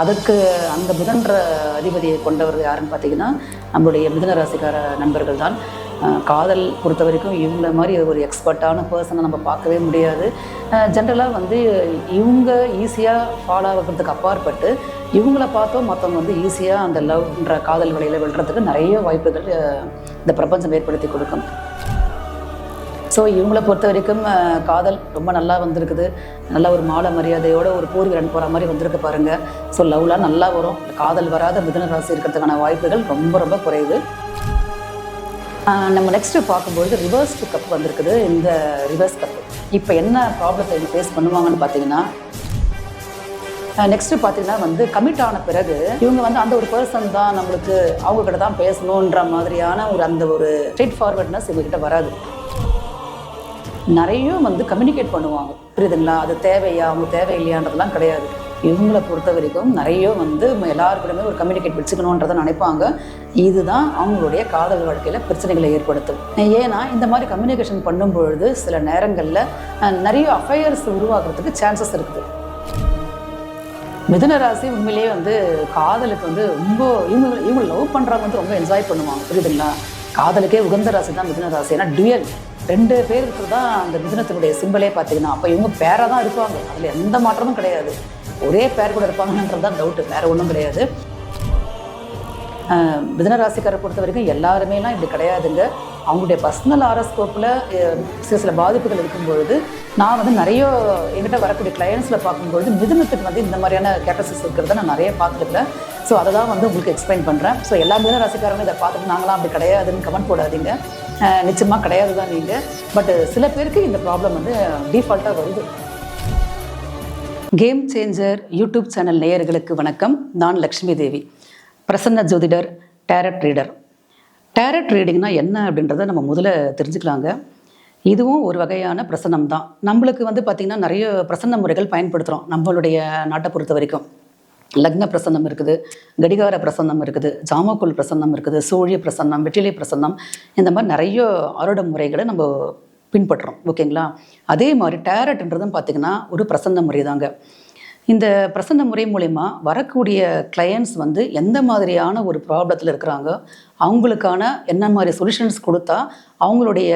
அதற்கு அந்த புதன்ற அதிபதியை கொண்டவர் யாருன்னு பார்த்தீங்கன்னா நம்மளுடைய மிதன ராசிக்கார நண்பர்கள் தான் காதல் பொறுத்த வரைக்கும் இவங்கள மாதிரி ஒரு எக்ஸ்பர்ட்டான பர்சனை நம்ம பார்க்கவே முடியாது. ஜென்ரலாக வந்து இவங்க ஈஸியாக ஃபாலோ ஆகிறதுக்கு அப்பாற்பட்டு இவங்கள பார்த்தோம் மற்றவங்க வந்து ஈஸியாக அந்த லவ்ன்ற காதல் வழியில் விழுறதுக்கு நிறைய வாய்ப்புகள் இந்த பிரபஞ்சம் ஏற்படுத்தி கொடுக்கும். ஸோ இவங்களை பொறுத்த வரைக்கும் காதல் ரொம்ப நல்லா வந்திருக்குது. நல்ல ஒரு மாலை மரியாதையோட ஒரு பூர்வீரன் போகிற மாதிரி வந்திருக்கு பாருங்க. ஸோ லவ்லாம் நல்லா வரும். காதல் வராத மிதன ராசி இருக்கிறதுக்கான வாய்ப்புகள் ரொம்ப ரொம்ப குறைவு. நம்ம நெக்ஸ்ட்டு பார்க்கும்பொழுது ரிவர்ஸ் கப் வந்திருக்குது. இந்த ரிவர்ஸ் கப் இப்போ என்ன ப்ராப்ளத்தை ஃபேஸ் பண்ணுவாங்கன்னு பார்த்தீங்கன்னா நெக்ஸ்ட்டு பார்த்தீங்கன்னா வந்து கமிட் ஆன பிறகு இவங்க வந்து அந்த ஒரு பர்சன் தான் நம்மளுக்கு அவங்க கிட்ட தான் பேசணுன்ற மாதிரியான ஒரு அந்த ஒரு ஸ்ட்ரெயிட் ஃபார்வர்ட்னஸ் இவங்ககிட்ட வராது. நிறைய வந்து கம்யூனிகேட் பண்ணுவாங்க. புரியுதுங்களா? அது தேவையா? அவங்க தேவையில்லையான்றதுலாம் கிடையாது. இவங்களை பொறுத்த வரைக்கும் நிறைய வந்து எல்லாருக்கூடமே ஒரு கம்யூனிகேட் வச்சுக்கணுன்றதை நினைப்பாங்க. இதுதான் அவங்களுடைய காதல் வாழ்க்கையில் பிரச்சனைகளை ஏற்படுத்தும். ஏன்னா இந்த மாதிரி கம்யூனிகேஷன் பண்ணும்பொழுது சில நேரங்களில் நிறைய அஃபையர்ஸ் உருவாகிறதுக்கு சான்சஸ் இருக்குது. மிதுன ராசி உண்மையிலேயே வந்து காதலுக்கு வந்து ரொம்ப இவங்க இவங்க லவ் பண்ணுறவங்க வந்து ரொம்ப என்ஜாய் பண்ணுவாங்க. புரியுதுங்களா? காதலுக்கே உகந்த ராசி தான் மிதுன ராசி. ஏன்னா டுயல் ரெண்டு பேர் இருக்கிறது தான் அந்த மிதுனத்தினுடைய சிம்பிளே பார்த்தீங்கன்னா அப்போ இவங்க பேராக தான் இருப்பாங்க. அதில் எந்த மாற்றமும் கிடையாது. ஒரே பேர் கூட இருப்பாங்கன்றது தான் டவுட்டு வேறு ஒன்றும் கிடையாது. ஆஹ் ராசிக்காரை பொறுத்த வரைக்கும் எல்லாருமேலாம் இப்படி கிடையாதுங்க. அவங்களுடைய பர்சனல் ஆரோஸ்கோப்பில் சில சில பாதிப்புகள் இருக்கும்பொழுது நான் வந்து நிறைய என்கிட்ட வரக்கூடிய கிளையன்ஸில் பார்க்கும்பொழுது மிதுனத்துக்கு வந்து இந்த மாதிரியான கேட்டசிஸ் இருக்கிறத நான் நிறைய பார்த்துருக்கேன். ஸோ அதை தான் வந்து உங்களுக்கு எக்ஸ்பிளைன் பண்ணுறேன் ஸோ எல்லா மிதுன ராசிக்காரங்களும் இதை பார்த்துட்டு நாங்களாம் அப்படி கிடையாதுன்னு கமெண்ட் போடாதீங்க. நிச்சயமாக கிடையாது தான் நீங்கள் பட் சில பேருக்கு இந்த ப்ராப்ளம் வந்து டிஃபால்ட்டாக வருது. கேம் சேஞ்சர் யூடியூப் சேனல் நேயர்களுக்கு வணக்கம். நான் லக்ஷ்மி தேவி. பிரசன்ன ஜோதிடர் டேரட் ரீடர் டேரட் ரீடிங்னா என்ன அப்படின்றத நம்ம முதல்ல தெரிஞ்சுக்கலாங்க. இதுவும் ஒரு வகையான பிரசன்னம் தான் நம்மளுக்கு வந்து பார்த்திங்கன்னா நிறைய பிரசன்ன முறைகள் பயன்படுத்துகிறோம் நம்மளுடைய நாட்டை பொறுத்த வரைக்கும். லக்ன பிரசன்னம் இருக்குது கடிகார பிரசன்னம் இருக்குது ஜாமக்குள் பிரசன்னம் இருக்குது சூழிய பிரசன்னம் வெற்றிலை பிரசன்னம் இந்த மாதிரி நிறைய ஆருட முறைகளை நம்ம பின்பற்றுறோம் ஓகேங்களா? அதே மாதிரி டேரட்ன்றதும் பார்த்திங்கன்னா ஒரு பிரசன்ன முறை தாங்க இந்த பிரசன்ன முறை மூலயமா வரக்கூடிய கிளையண்ட்ஸ் வந்து எந்த மாதிரியான ஒரு ப்ராப்ளத்தில் இருக்கிறாங்க? அவங்களுக்கான என்ன மாதிரி சொல்யூஷன்ஸ் கொடுத்தா அவங்களுடைய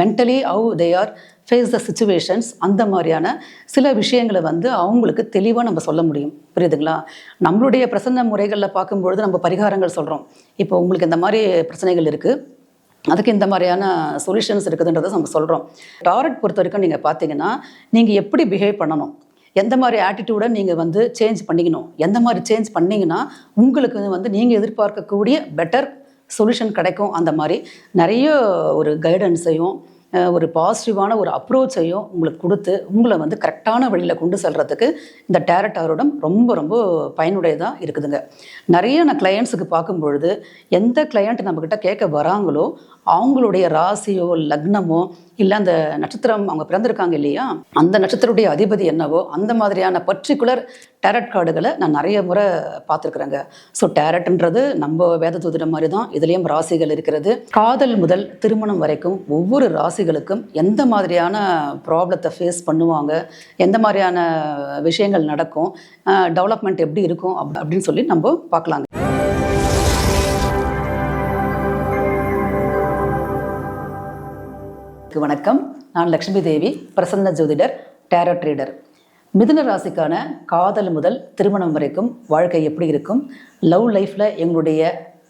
mentally how they are face the situations அந்த மாதிரியான சில விஷயங்களை வந்து அவங்களுக்கு தெளிவாக நம்ம சொல்ல முடியும். புரியுதுங்களா? நம்மளுடைய பிரசன்ன முறைகளில் பார்க்கும்பொழுது நம்ம பரிகாரங்கள் சொல்கிறோம் இப்போ உங்களுக்கு இந்த மாதிரி பிரச்சனைகள் இருக்குது அதுக்கு இந்த மாதிரியான சொல்யூஷன்ஸ் இருக்குதுன்றதை நம்ம சொல்கிறோம் டாரட் பொறுத்த வரைக்கும் நீங்கள் பார்த்தீங்கன்னா நீங்கள் எப்படி பிஹேவ் பண்ணணும்? எந்த மாதிரி ஆட்டிடியூடை நீங்கள் வந்து சேஞ்ச் பண்ணிக்கணும்? எந்த மாதிரி சேஞ்ச் பண்ணீங்கன்னா உங்களுக்கு வந்து நீங்கள் எதிர்பார்க்கக்கூடிய பெட்டர் சொல்யூஷன் கிடைக்கும். அந்த மாதிரி நிறைய ஒரு கைடன்ஸையும் ஒரு பாசிட்டிவான ஒரு அப்ரோச்சையும் உங்களுக்கு கொடுத்து உங்களை வந்து கரெக்டான வழியில் கொண்டு செல்கிறதுக்கு இந்த டேரட் ஆரோடம் ரொம்ப ரொம்ப பயனுடையதாக இருக்குதுங்க. நிறைய நான் கிளையண்ட்ஸுக்கு பார்க்கும் பொழுது எந்த கிளையண்ட் நம்மக்கிட்ட கேட்க வராங்களோ அவங்களுடைய ராசியோ லக்னமோ இல்லை அந்த நட்சத்திரம் அவங்க பிறந்திருக்காங்க இல்லையா அந்த நட்சத்திரத்துடைய அதிபதி என்னவோ அந்த மாதிரியான பர்டிகுலர் டேரட் கார்டுகளை நான் நிறைய முறை பார்த்துருக்குறேங்க. ஸோ டேரட்ன்றது நம்ம வேத தூதிரம் மாதிரி தான் இதுலேயும் ராசிகள் இருக்கிறது. காதல் முதல் திருமணம் வரைக்கும் ஒவ்வொரு ராசிகளுக்கும் எந்த மாதிரியான ப்ராப்ளத்தை ஃபேஸ் பண்ணுவாங்க? எந்த மாதிரியான விஷயங்கள் நடக்கும்? டெவலப்மெண்ட் எப்படி இருக்கும்? அப்~ அப்படின்னு சொல்லி நம்ம பார்க்கலாங்க. வணக்கம். நான் லக்ஷ்மி தேவி பிரசன்ன ஜோதிடர் டேரட் ரீடர் மிதுன ராசிக்கான காதல் முதல் திருமணம் வரைக்கும் வாழ்க்கை எப்படி இருக்கும்? லவ் லைஃப்பில் எங்களுடைய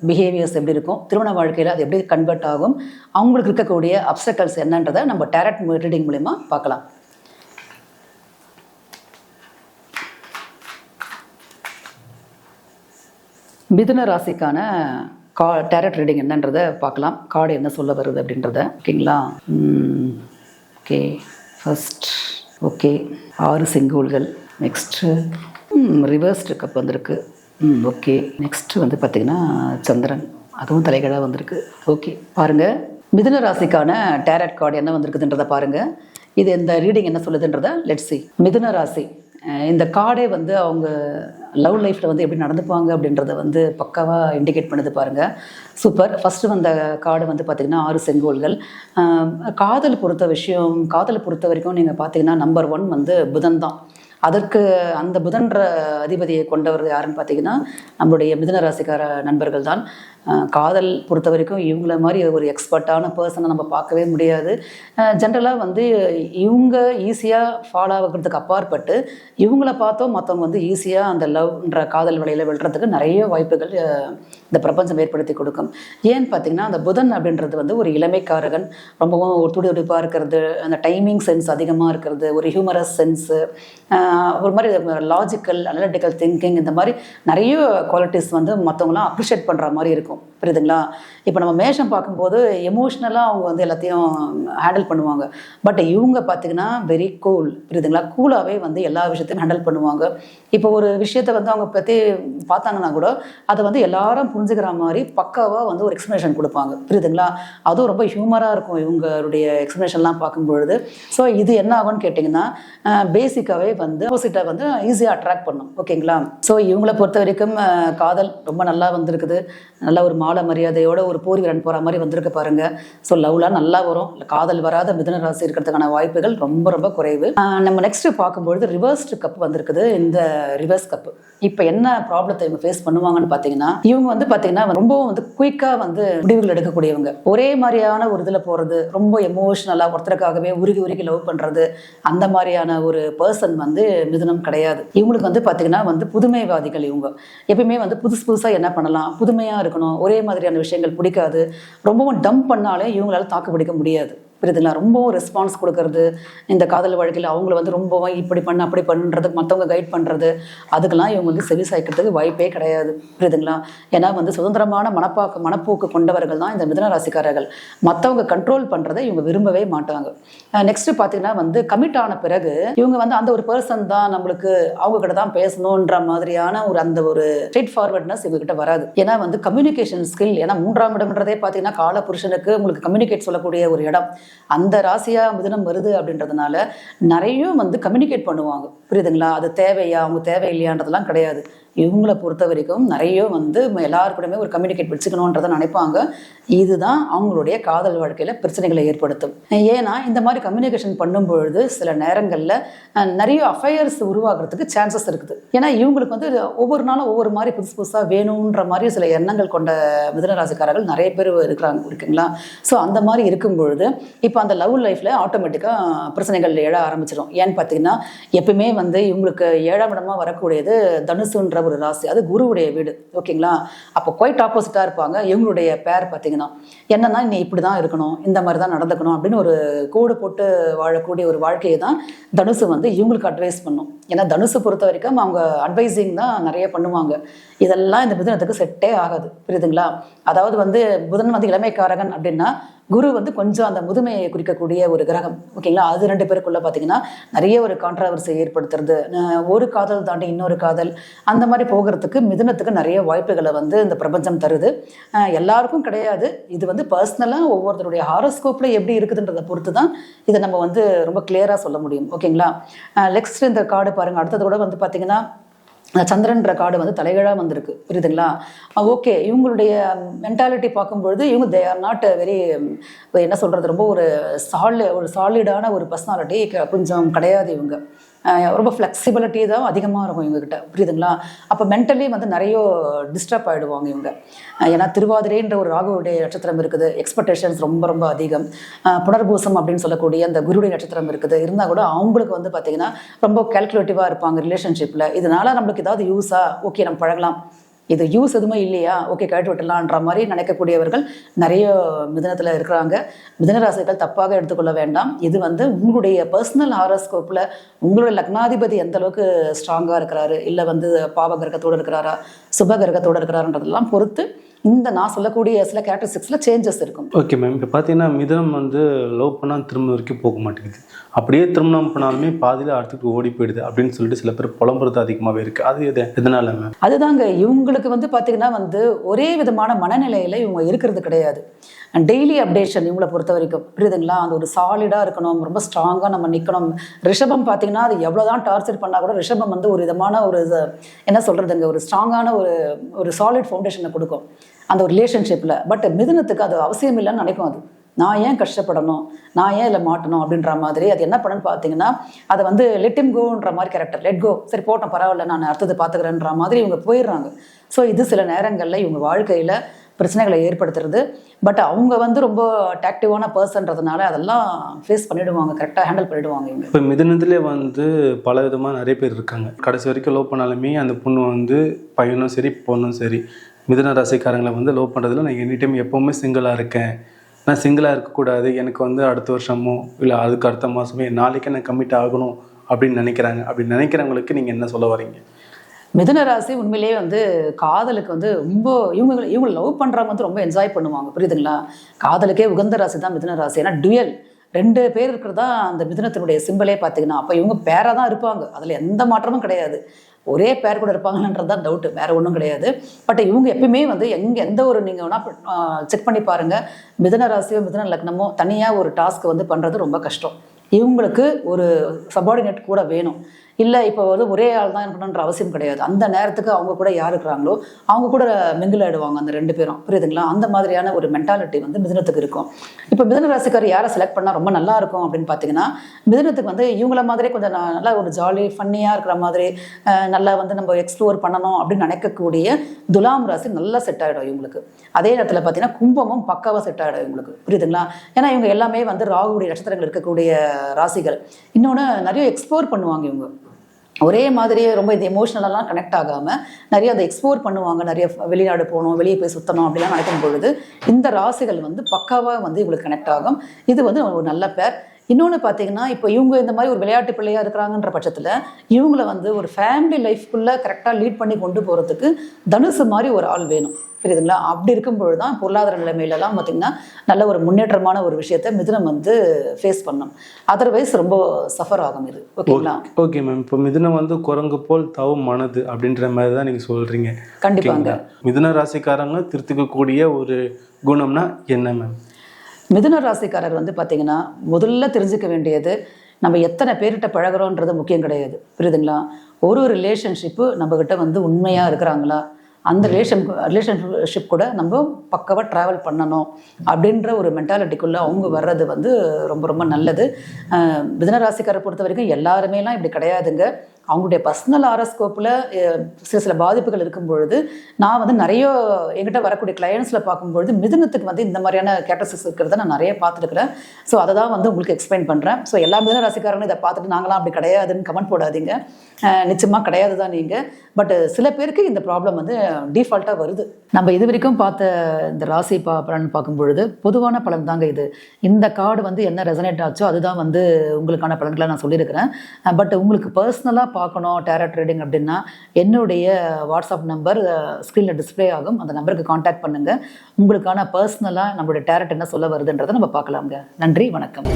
பிஹேவியர்ஸ் எப்படி இருக்கும்? திருமண வாழ்க்கையில் அது எப்படி கன்வெர்ட் ஆகும்? அவங்களுக்கு இருக்கக்கூடிய அப்சக்கல்ஸ் என்னன்றதை நம்ம டேரட் ரீடிங் மூலிமா பார்க்கலாம். மிதுன ராசிக்கான கா டேரட் ரீடிங் என்னன்றதை பார்க்கலாம். கார்டு என்ன சொல்ல வருது அப்படின்றத ஓகேங்களா ஓகே ஃபர்ஸ்ட் ஓகே. ஆறு செங்கோல்கள். நெக்ஸ்ட்டு ரிவர்ஸ்டு கப் வந்திருக்கு. ம் ஓகே. நெக்ஸ்ட்டு வந்து பார்த்திங்கன்னா சந்திரன். அதுவும் தலைகளாக வந்திருக்கு. ஓகே. பாருங்கள் மிதுன ராசிக்கான டேரட் கார்டு என்ன வந்திருக்குதுன்றதை பாருங்கள் இது இந்த ரீடிங் என்ன சொல்லுதுன்றதை லெட்ஸி சி மிதுன ராசி. இந்த கார்டே வந்து அவங்க லவ் லைஃப்பில் வந்து எப்படி நடந்துப்பாங்க அப்படின்றத வந்து பக்காவாக இண்டிகேட் பண்ணுது பாருங்கள் சூப்பர் ஃபஸ்ட்டு வந்த கார்டு வந்து பார்த்திங்கன்னா ஆறு செங்கோல்கள். காதல் பொறுத்த விஷயம் காதலை பொறுத்த வரைக்கும் நீங்கள் பார்த்தீங்கன்னா நம்பர் ஒன் வந்து புதன் தான். அதற்கு அந்த புதன்ற அதிபதியை கொண்டவர் யாருன்னு பார்த்தீங்கன்னா நம்மளுடைய மிதன ராசிக்கார நண்பர்கள் தான். காதல் பொறுத்த வரைக்கும் இவங்கள மாதிரி ஒரு எக்ஸ்பர்ட்டான பர்சனை நம்ம பார்க்கவே முடியாது. ஜென்ரலாக வந்து இவங்க ஈஸியாக ஃபாலோ ஆகிறதுக்கு அப்பாற்பட்டு இவங்கள பார்த்தோம் மற்றவங்க வந்து ஈஸியாக அந்த லவ்ன்ற காதல் வலையில் விழுறதுக்கு நிறைய வாய்ப்புகள் இந்த பிரபஞ்சம் ஏற்படுத்தி கொடுக்கும். ஏன்னு பார்த்தீங்கன்னா அந்த புதன் அப்படின்றது வந்து ஒரு இளமைக்காரகன். ரொம்பவும் ஒரு துடி துடிப்பாக இருக்கிறது அந்த டைமிங் சென்ஸ் அதிகமாக இருக்கிறது ஒரு ஹியூமரஸ் சென்ஸு ஒரு மாதிரி லாஜிக்கல் அனலிட்டிக்கல் திங்கிங் இந்த மாதிரி நிறைய குவாலிட்டிஸ் வந்து மற்றவங்களாம் அப்ரிஷியேட் பண்ணுற மாதிரி இருக்கும். புரியுதுங்களா? இப்போ நம்ம மேஷம் பார்க்கும்போது எமோஷ்னலாக அவங்க வந்து எல்லாத்தையும் ஹேண்டில் பண்ணுவாங்க. பட் இவங்க பார்த்தீங்கன்னா வெரி கூல் புரியுதுங்களா? கூலாகவே வந்து எல்லா விஷயத்தையும் ஹேண்டில் பண்ணுவாங்க. இப்போ ஒரு விஷயத்தை வந்து அவங்க பற்றி பார்த்தாங்கன்னா கூட அதை வந்து எல்லாரும் புரிஞ்சுக்கிற மாதிரி பக்காவாக வந்து ஒரு எக்ஸ்ப்ளனேஷன் கொடுப்பாங்க. புரியுதுங்களா? அதுவும் ரொம்ப ஹியூமராக இருக்கும் இவங்களுடைய எக்ஸ்ப்ளனேஷன்லாம் பார்க்கும்பொழுது. ஸோ இது என்ன ஆகும்னு கேட்டிங்கன்னா பேசிக்காகவே வந்து ஆப்போசிட்டை வந்து ஈஸியாக அட்ராக்ட் பண்ணும். ஓகேங்களா ஸோ இவங்கள பொறுத்த வரைக்கும் காதல் ரொம்ப நல்லா வந்திருக்குது. நல்ல ஒரு மாலை மரியாதையோட ஒரு போர் வீரன் போகிற மாதிரி வந்திருக்கு பாருங்க. ஸோ லவ்லாம் நல்லா வரும். காதல் வராத மிதன ராசி இருக்கிறதுக்கான வாய்ப்புகள் ரொம்ப ரொம்ப குறைவு. நம்ம நெக்ஸ்ட் பார்க்கும்பொழுது ரிவர்ஸ்டு கப் வந்திருக்குது. இந்த ரிவர்ஸ் கப் இப்போ என்ன ப்ராப்ளத்தை இவங்க ஃபேஸ் பண்ணுவாங்கன்னு பார்த்தீங்கன்னா இவங்க வந்து பார்த்தீங்கன்னா ரொம்பவும் வந்து குயிக்காக வந்து முடிவுகள் எடுக்கக்கூடியவங்க. ஒரே மாதிரியான ஒரு இதில் போகிறது ரொம்ப எமோஷ்னலாக ஒருத்தருக்காகவே உருகி உருகி லவ் பண்ணுறது அந்த மாதிரியான ஒரு பர்சன் வந்து மிதுனம் கிடையாது. இவங்களுக்கு வந்து பார்த்தீங்கன்னா வந்து புதுமைவாதிகள் இவங்க. எப்பயுமே வந்து புதுசு புதுசாக என்ன பண்ணலாம் புதுமையாக இருக்கணும் ஒரே மாதிரியான விஷயங்கள் பிடிக்காது ரொம்பவும் டம்ப் பண்ணாலே இவங்களால தாக்கு பிடிக்க முடியாது. புரியுதுங்களா ரொம்பவும் ரெஸ்பான்ஸ் கொடுக்கறது இந்த காதல் வாழ்க்கையில் அவங்கள வந்து ரொம்பவும் இப்படி பண்ண அப்படி பண்ணுறதுக்கு மற்றவங்க கைட் பண்ணுறது அதுக்கெல்லாம் இவங்க வந்து செவி சாய்க்கிறதுக்கு வாய்ப்பே கிடையாது புரியுதுங்களா? ஏன்னா வந்து சுதந்திரமான மனப்பாக்கு மனப்போக்கு கொண்டவர்கள் தான் இந்த மிதன ராசிக்காரர்கள். மற்றவங்க கண்ட்ரோல் பண்ணுறதை இவங்க விரும்பவே மாட்டாங்க. நெக்ஸ்ட் பார்த்தீங்கன்னா வந்து கமிட் ஆன பிறகு இவங்க வந்து அந்த ஒரு பர்சன் தான் நம்மளுக்கு அவங்க கிட்ட தான் பேசணுன்ற மாதிரியான ஒரு அந்த ஒரு ஸ்ட்ரெயிட் ஃபார்வர்ட்னஸ் இவங்ககிட்ட வராது. ஏன்னா வந்து கம்யூனிகேஷன் ஸ்கில் ஏன்னா மூன்றாம் இடம்ன்றதே பார்த்தீங்கன்னா கால புருஷனுக்கு உங்களுக்கு கம்யூனிகேட் சொல்லக்கூடிய ஒரு இடம். அந்த ராசியா மிதனம் வருது அப்படின்றதுனால நிறைய வந்து கம்யூனிகேட் பண்ணுவாங்க. புரியுதுங்களா? அது தேவையா? அவங்க தேவையில்லையான்றதெல்லாம் கிடையாது. இவங்கள பொறுத்த வரைக்கும் நிறைய வந்து எல்லாருக்கூடமே ஒரு கம்யூனிகேட் வச்சுக்கணுன்றதை நினைப்பாங்க. இதுதான் அவங்களுடைய காதல் வாழ்க்கையில் பிரச்சனைகளை ஏற்படுத்தும். ஏன்னா இந்த மாதிரி கம்யூனிகேஷன் பண்ணும்பொழுது சில நேரங்களில் நிறைய அஃபையர்ஸ் உருவாகிறதுக்கு சான்சஸ் இருக்குது. ஏன்னா இவங்களுக்கு வந்து ஒவ்வொரு நாளும் ஒவ்வொரு மாதிரி புதுசு புதுசாக வேணுன்ற மாதிரி சில எண்ணங்கள் கொண்ட மிதனராசிக்காரர்கள் நிறைய பேர் இருக்கிறாங்க இருக்குங்களா? ஸோ அந்த மாதிரி இருக்கும் பொழுது இப்போ அந்த லவ் லைஃப்பில் ஆட்டோமேட்டிக்காக பிரச்சனைகள் எழ ஆரம்பிச்சிடும் ஏன்னு பார்த்தீங்கன்னா எப்பவுமே வந்து இவங்களுக்கு ஏழாம் இடமாக வரக்கூடியது தனுசுன்ற ஒரு ராசி. அது குருவுடைய வீடு. ஓகேங்களா? அப்போ குவைட் ஆப்போசிட்டாக இருப்பாங்க. இவங்களுடைய பேர் பார்த்தீங்கன்னா. என்னன்னா நீ இப்படி தான் இருக்கணும். இந்த மாதிரி தான் நடந்துக்கணும் அப்படின்னு ஒரு கோடு போட்டு வாழக்கூடிய ஒரு வாழ்க்கையை தான் தனுசு வந்து இவங்களுக்கு அட்வைஸ் பண்ணும். ஏன்னா தனுசு பொறுத்த வரைக்கும் அவங்க அட்வைசிங் தான் நிறைய பண்ணுவாங்க. இதெல்லாம் இந்த புதனத்துக்கு செட்டே ஆகாது. புரியுதுங்களா? அதாவது வந்து புதன் வந்து இளமைக்காரகன் அப்படின்னா குரு வந்து கொஞ்சம் அந்த முதுமையை குறிக்கக்கூடிய ஒரு கிரகம். ஓகேங்களா அது ரெண்டு பேருக்குள்ள பார்த்தீங்கன்னா நிறைய ஒரு கான்ட்ரவர்சி ஏற்படுத்துறது. ஒரு காதல் தாண்டி இன்னொரு காதல். அந்த மாதிரி போகிறதுக்கு மிதுனத்துக்கு நிறைய வாய்ப்புகளை வந்து இந்த பிரபஞ்சம் தருது. எல்லாருக்கும் கிடையாது. இது வந்து பர்சனலாக ஒவ்வொருத்தருடைய ஹாரோஸ்கோப்பில் எப்படி இருக்குதுன்றதை பொறுத்து தான் இதை நம்ம வந்து ரொம்ப கிளியராக சொல்ல முடியும். ஓகேங்களா நெக்ஸ்ட் இந்த கார்டு பாருங்கள் அடுத்தது கூட வந்து பார்த்தீங்கன்னா சந்திரன்ற கார்டு வந்து தலைகீழாக வந்திருக்கு. புரியுதுங்களா? ஓகே. இவங்களுடைய மென்டாலிட்டி பார்க்கும்பொழுது இவங்க தே ஆர் நாட் வெரி என்ன சொல்கிறது ரொம்ப ஒரு சாலி ஒரு சாலிடான ஒரு பர்சனாலிட்டி கொஞ்சம் கிடையாது இவங்க. ரொம்ப ஃப்ளெக்சிபிலிட்டி தான் அதிகமாக இருக்கும் இவங்ககிட்ட. புரியுதுங்களா? அப்போ மென்டலி வந்து நிறைய டிஸ்டர்ப் ஆகிடுவாங்க இவங்க. ஏன்னா திருவாதிரைன்ற ஒரு ராகுவுடைய நட்சத்திரம் இருக்குது. எக்ஸ்பெக்டேஷன்ஸ் ரொம்ப ரொம்ப அதிகம். புனர்பூசம் அப்படின்னு சொல்லக்கூடிய அந்த குருடைய நட்சத்திரம் இருக்குது. இருந்தால் கூட அவங்களுக்கு வந்து பார்த்திங்கன்னா ரொம்ப கேல்குலேட்டிவாக இருப்பாங்க ரிலேஷன்ஷிப்பில் இதனால் நம்மளுக்கு ஏதாவது யூஸாக ஓகே நம்ம பழகலாம். இது யூஸ் எதுவுமே இல்லையா? ஓகே கழட்டி விட்டலான்ற மாதிரி நினைக்கக்கூடியவர்கள் நிறைய மிதனத்தில் இருக்கிறாங்க. மிதனராசிகள் தப்பாக எடுத்துக்கொள்ள வேண்டாம். இது வந்து உங்களுடைய பர்சனல் ஹாரோஸ்கோப்பில் உங்களுடைய லக்னாதிபதி எந்த அளவுக்கு ஸ்ட்ராங்காக இருக்கிறாரு? இல்லை வந்து பாவ கிரகத்தோடு இருக்கிறாரா? சுப கிரகத்தோடு இருக்கிறாருன்றதெல்லாம் பொறுத்து இந்த நான் சொல்லக்கூடிய சில கேரக்டரிஸ்டிக்ஸில் சேஞ்சஸ் இருக்கும். ஓகே மேம் இப்போ பார்த்தீங்கன்னா மிதனம் வந்து லவ் பண்ணால் திரும்ப வரைக்கும் போக மாட்டேங்குது. அப்படியே திருமணம் பண்ணாலுமே பாதியில் அடுத்துக்கு ஓடி போயிடுது அப்படின்னு சொல்லிட்டு சில பேர் புலம்புறது அதிகமாகவே இருக்குது அது எது? எதனால அதுதாங்க. இவங்களுக்கு வந்து பார்த்தீங்கன்னா வந்து ஒரே விதமான மனநிலையில் இவங்க இருக்கிறது கிடையாது. டெய்லி அப்டேஷன் இவங்களை பொறுத்த வரைக்கும். புரியுதுங்களா? அந்த ஒரு சாலிடாக இருக்கணும். ரொம்ப ஸ்ட்ராங்காக நம்ம நிற்கணும் ரிஷபம் பார்த்தீங்கன்னா அது எவ்வளோ தான் டார்ச்சர் பண்ணால் கூட ரிஷபம் வந்து ஒரு விதமான ஒரு என்ன சொல்கிறதுங்க ஒரு ஸ்ட்ராங்கான ஒரு ஒரு சாலிட் ஃபவுண்டேஷனை கொடுக்கும். அந்த ஒரு ரிலேஷன்ஷிப்பில் பட் மிதுனத்துக்கு அது அவசியம் இல்லைன்னு நினைக்கும் அது. நான் ஏன் கஷ்டப்படணும்? நான் ஏன் இதில் மாட்டணும் அப்படின்ற மாதிரி அது என்ன பண்ணுன்னு பார்த்தீங்கன்னா அதை வந்து லெட்டிம் கோன்ற மாதிரி கேரக்டர் லெட் கோ சரி போட்டோம் பரவாயில்ல நான் அடுத்தது பார்த்துக்கிறேன்ற மாதிரி இவங்க போயிடுறாங்க. ஸோ இது சில நேரங்களில் இவங்க வாழ்க்கையில் பிரச்சனைகளை ஏற்படுத்துறது. பட் அவங்க வந்து ரொம்ப அட்ராக்டிவான பர்சன்றதுனால அதெல்லாம் ஃபேஸ் பண்ணிடுவாங்க கரெக்டாக ஹேண்டில் பண்ணிடுவாங்க இப்போ மிதனத்திலே வந்து பல விதமாக நிறைய பேர் இருக்காங்க. கடைசி வரைக்கும் லோ பண்ணாலுமே அந்த பொண்ணு வந்து பையனும் சரி பொண்ணும் சரி. மிதன ராசிக்காரங்களை வந்து லோ பண்ணுறதுல நான் எனி டைம் எப்போவுமே சிங்கிளாக இருக்கேன். நான் சிங்கிளாக இருக்கக்கூடாது எனக்கு வந்து அடுத்த வருஷமோ இல்லை அதுக்கு அடுத்த மாதமோ நாளைக்கு நான் கம்மிட் ஆகணும் அப்படின்னு நினைக்கிறாங்க. அப்படி நினைக்கிறவங்களுக்கு நீங்கள் என்ன சொல்ல வரீங்க? மிதுன ராசி உண்மையிலேயே வந்து காதலுக்கு வந்து ரொம்ப இவங்க இவங்க லவ் பண்ணுறவங்க வந்து ரொம்ப என்ஜாய் பண்ணுவாங்க. புரியுதுங்களா? காதலுக்கே உகந்த ராசி தான் மிதுன ராசி. ஏன்னா டுயல் ரெண்டு பேர் இருக்கிறதா அந்த மிதுனத்தினுடைய சிம்பலே பார்த்தீங்கன்னா அப்போ இவங்க பேராக தான் இருப்பாங்க. அதில் எந்த மாற்றமும் கிடையாது. ஒரே பேர் கூட இருப்பாங்கன்றது தான் டவுட்டு வேற ஒன்றும் கிடையாது. பட் இவங்க எப்பயுமே வந்து எங்கே எந்த ஒரு நீங்கள் வேணால் செக் பண்ணி பாருங்கள் மிதன ராசியோ மிதன லக்னமோ தனியாக ஒரு டாஸ்க் வந்து பண்ணுறது ரொம்ப கஷ்டம். இவங்களுக்கு ஒரு சபார்டினேட் கூட வேணும். இல்லை இப்போ வந்து ஒரே ஆள் தான் இருக்கணுன்ற அவசியம் கிடையாது. அந்த நேரத்துக்கு அவங்க கூட யார் இருக்கிறாங்களோ அவங்க கூட மிங்கில் ஆயிடுவாங்க அந்த ரெண்டு பேரும். புரியுதுங்களா? அந்த மாதிரியான ஒரு மென்டாலிட்டி வந்து மிதனத்துக்கு இருக்கும். இப்போ மிதன ராசிக்கார் யாரை செலக்ட் பண்ணால் ரொம்ப நல்லா இருக்கும் அப்படின்னு பார்த்தீங்கன்னா மிதனத்துக்கு வந்து இவங்கள மாதிரி கொஞ்சம் ந- நல்லா ஒரு ஜாலி ஃபன்னியாக இருக்கிற மாதிரி நல்லா வந்து நம்ம எக்ஸ்ப்ளோர் பண்ணணும் அப்படின்னு நினைக்கக்கூடிய துலாம் ராசி நல்லா செட் ஆகிடும் இவங்களுக்கு. அதே நேரத்தில் பார்த்தீங்கன்னா கும்பமும் பக்காவாக செட் ஆகிடும் இவங்களுக்கு. புரியுதுங்களா? ஏன்னா இவங்க எல்லாமே வந்து ராகுடைய நட்சத்திரங்கள் இருக்கக்கூடிய ராசிகள். இன்னொன்று நிறைய எக்ஸ்ப்ளோர் பண்ணுவாங்க இவங்க. ஒரே மாதிரியே ரொம்ப இது எமோஷ்னலெல்லாம் கனெக்ட் ஆகாமல் நிறைய அதை எக்ஸ்ப்ளோர் பண்ணுவாங்க. நிறைய வெளிநாடு போகணும் வெளியே போய் சுற்றணும் அப்படிலாம் நடக்கும் பொழுது இந்த ராசிகள் வந்து பக்காவாக வந்து இவங்களுக்கு கனெக்ட் ஆகும். இது வந்து ஒரு நல்ல பேர் இன்னொன்று பார்த்தீங்கன்னா இப்போ இவங்க இந்த மாதிரி ஒரு விளையாட்டு பிள்ளையாக இருக்கிறாங்கன்ற பட்சத்தில் இவங்கள வந்து ஒரு ஃபேமிலி லைஃப்குள்ளே கரெக்டாக லீட் பண்ணி கொண்டு போகிறதுக்கு தனுசு மாதிரி ஒரு ஆள் வேணும். புரியுதுங்களா? அப்படி இருக்கும்பொழுது தான் பொருளாதார நிலைமையிலலாம் பார்த்தீங்கன்னா நல்ல ஒரு முன்னேற்றமான ஒரு விஷயத்தை மிதுனம் வந்து ஃபேஸ் பண்ணும். அதர்வைஸ் ரொம்ப சஃபர் ஆகும் இது. ஓகேங்களா? ஓகே மேம் இப்போ மிதுனம் வந்து குரங்கு போல் தவும் மனது அப்படின்ற மாதிரி தான் நீங்கள் சொல்கிறீங்க கண்டிப்பாங்க. மிதுன ராசிக்காரங்க திருத்திக்கக்கூடிய ஒரு குணம்னா என்ன மேம் மிதுன ராசிக்காரர் வந்து பார்த்தீங்கன்னா முதல்ல தெரிஞ்சுக்க வேண்டியது நம்ம எத்தனை பேர்கிட்ட பழகுறோன்றது முக்கியம் கிடையாது. புரியுதுங்களா? ஒரு ரிலேஷன்ஷிப்பு நம்மக்கிட்ட வந்து உண்மையாக இருக்கிறாங்களா? அந்த ரிலேஷன் ரிலேஷன்ஷிப் கூட நம்ம பக்கவாக ட்ராவல் பண்ணணும் அப்படின்ற ஒரு மென்டாலிட்டிக்குள்ளே அவங்க வர்றது வந்து ரொம்ப ரொம்ப நல்லது. மிதுன ராசிக்காரரை பொறுத்த வரைக்கும் எல்லாருமேலாம் இப்படி கிடையாதுங்க. அவங்களுடைய பர்சனல் ஆரோஸ்கோப்பில் சில சில பாதிப்புகள் இருக்கும் பொழுது நான் வந்து நிறைய எங்கிட்ட வரக்கூடிய கிளையன்ஸில் பார்க்கும்பொழுது மிதுனத்துக்கு வந்து இந்த மாதிரியான கேட்டசிஸ் இருக்கிறத நான் நிறைய பார்த்துருக்குறேன். ஸோ அதை தான் வந்து உங்களுக்கு எக்ஸ்பிளைன் பண்ணுறேன் ஸோ எல்லா மிதுன ராசிக்காரங்களும் இதை பார்த்துட்டு நாங்களாம் அப்படி கிடையாதுன்னு கமெண்ட் போடாதீங்க. நிச்சயமாக கிடையாது தான் நீங்கள் பட் சில பேருக்கு இந்த ப்ராப்ளம் வந்து டிஃபால்ட்டாக வருது. நம்ம இது வரைக்கும் பார்த்த இந்த ராசி பா பலன் பார்க்கும்பொழுது பொதுவான பலன் தாங்க இது. இந்த கார்டு வந்து என்ன ரெசனேட் ஆச்சோ அதுதான் வந்து உங்களுக்கான பலன்களை நான் சொல்லியிருக்கிறேன். பட் உங்களுக்கு பர்சனலாக பார்க்கணும் டேரா ட்ரேடிங் அப்படின்னா என்னுடைய வாட்ஸ்அப் நம்பர் ஸ்க்ரீனில் டிஸ்ப்ளே ஆகும். அந்த நம்பருக்கு காண்டாக்ட் பண்ணுங்கள் உங்களுக்கான பர்சனலாக நம்மளுடைய டேரட் என்ன சொல்ல வருதுன்றதை நம்ம பார்க்கலாங்க நன்றி வணக்கம்.